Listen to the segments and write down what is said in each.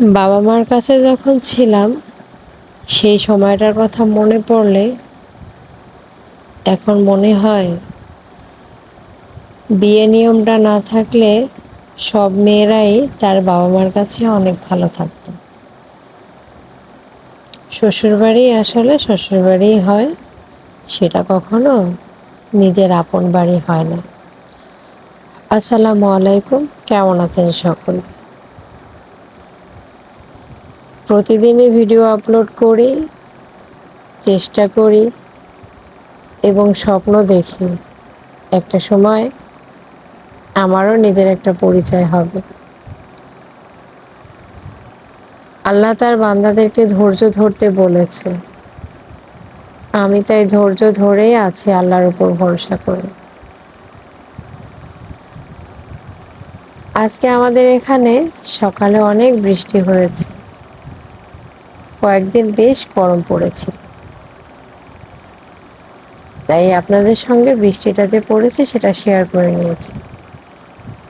বাবা মার কাছে যখন ছিলাম, সেই সময়টার কথা মনে পড়লে এখন মনে হয় বিয়ে নিয়মটা না থাকলে সব মেয়েরাই তার বাবা মার কাছে অনেক ভালো থাকত। শ্বশুরবাড়ি আসলে শ্বশুরবাড়ি হয়, সেটা কখনো নিজের আপন বাড়ি হয় না। আসসালামু আলাইকুম, কেমন আছেন সকল? প্রতিদিনই ভিডিও আপলোড করি, চেষ্টা করি এবং স্বপ্ন দেখি একটা সময় আমারও নিজের একটা পরিচয় হবে। আল্লাহ তার বান্দাদেরকে ধৈর্য ধরতে বলেছে। আমি তাই ধৈর্য ধরেই আছি আল্লাহর উপর ভরসা করে। আজকে আমাদের এখানে সকালে অনেক বৃষ্টি হয়েছে। কয়েকদিন বেশ গরম পড়েছিল তাই আপনাদের সঙ্গে বৃষ্টিটা যে পড়েছে সেটা শেয়ার করে নিয়েছি।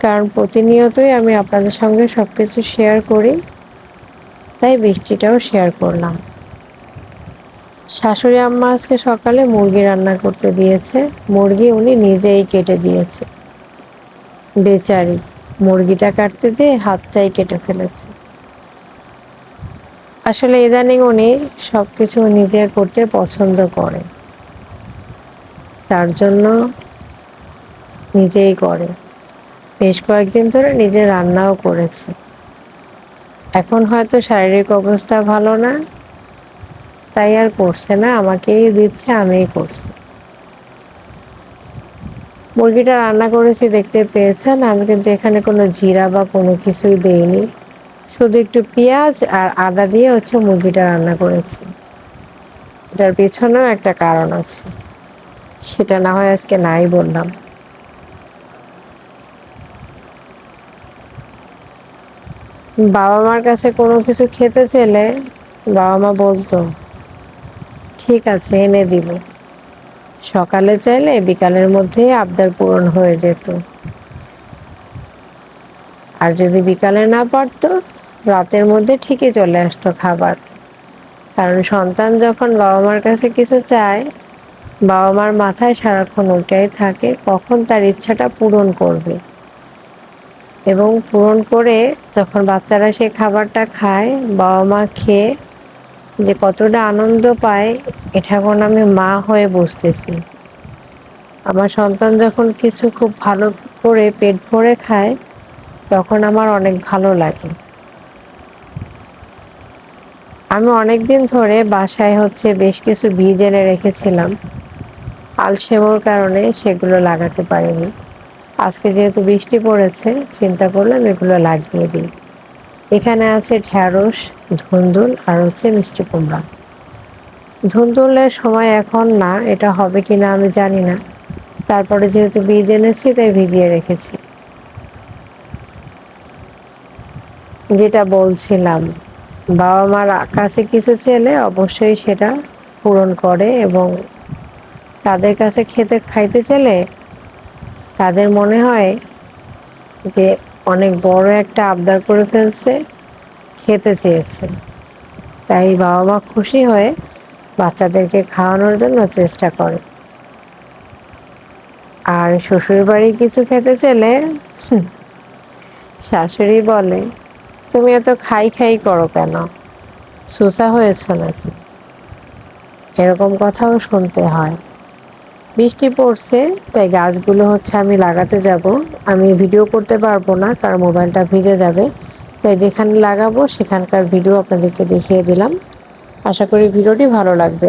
কারণ প্রতিনিয়তই আমি আপনাদের সঙ্গে সব কিছু শেয়ার করি, তাই বৃষ্টিটাও শেয়ার করলাম। শাশুড়ি আম্মা আজকে সকালে মুরগি রান্না করতে দিয়েছে, মুরগি উনি নিজেই কেটে দিয়েছে। বেচারি, মুরগিটা কাটতে যেয়ে হাতটাই কেটে ফেলেছে। আসলে ইদানিং উনি সব কিছু নিজে করতে পছন্দ করে। তার জন্য নিজেই করে। বেশ কয়েকদিন ধরে নিজে রান্নাও করেছে। এখন হয়তো শারীরিক অবস্থা ভালো না, তাই আর করছে না, আমাকেই দিচ্ছে, আমিই করছি। মুরগিটা রান্না করেছি দেখতে পেয়েছেন, আমি কিন্তু এখানে কোনো জিরা বা কোনো কিছুই দেইনি। শুধু একটু পেঁয়াজ আর আদা দিয়ে হচ্ছে মুরগিটা রান্না করেছি। এটার পেছনেও একটা কারণ আছে। সেটা না হয় আজকে নাই বললাম। বাবা মার কাছে কোনো কিছু খেতে চেলে বাবা মা বলতো, ঠিক আছে, এনে দিব। সকালে চাইলে বিকালের মধ্যেই আবদার পূরণ হয়ে যেত। আর যদি বিকালে না পারতো রাতের মধ্যে ঠিকই চলে আসতো খাবার। কারণ সন্তান যখন বাবা মার কাছে কিছু চায় বাবা মার মাথায় সারাক্ষণ ওটাই থাকে, কখন তার ইচ্ছাটা পূরণ করবে। এবং পূরণ করে যখন বাচ্চারা সে খাবারটা খায় বাবা মা খেয়ে যে কতটা আনন্দ পায়, এটা এখন আমি মা হয়ে বসতেছি আমার সন্তান যখন কিছু খুব ভালো করে পেট ভরে খায়, তখন আমার অনেক ভালো লাগে। আমি অনেক দিন ধরে বাসায় হচ্ছে বেশ কিছু বীজ এনে রেখেছিলাম। আলসেমোর কারণে সেগুলো লাগাতে পারিনি। আজকে যেহেতু বৃষ্টি পড়েছে, চিন্তা করলাম এগুলো লাগিয়ে দিই। এখানে আছে ঢ্যাঁড়স, ধুন্দুল আর হচ্ছে মিষ্টি কুমড়া। ধুন্দুলের সময় এখন না, এটা হবে কি না আমি জানি না। তারপরে যেহেতু বীজ এনেছি, তাই ভিজিয়ে রেখেছি। যেটা বলছিলাম বাবা মার কাছে কিছু চেলে অবশ্যই সেটা পূরণ করে এবং তাদের কাছে খেতে, খাইতে চেলে তাদের মনে হয় যে অনেক বড় একটা আবদার করে ফেলছে, খেতে চেয়েছে। তাই বাবা মা খুশি হয়ে বাচ্চাদেরকে খাওয়ানোর জন্য চেষ্টা করে। আর শ্বশুর বাড়ি কিছু খেতে চেলে শাশুড়ি বলে তুমি এত খাই খাই করো কেন? সুসা হয়েছ নাকি? এরকম কথাও শুনতে হয়। বৃষ্টি পড়ছে, তাই গাছগুলো হচ্ছে আমি লাগাতে যাব। আমি ভিডিও করতে পারব না, কারণ মোবাইলটা ভিজে যাবে। তাই যেখানে লাগাবো, সেখানকার ভিডিও আপনাদেরকে দেখিয়ে দিলাম। আশা করি ভিডিওটি ভালো লাগবে।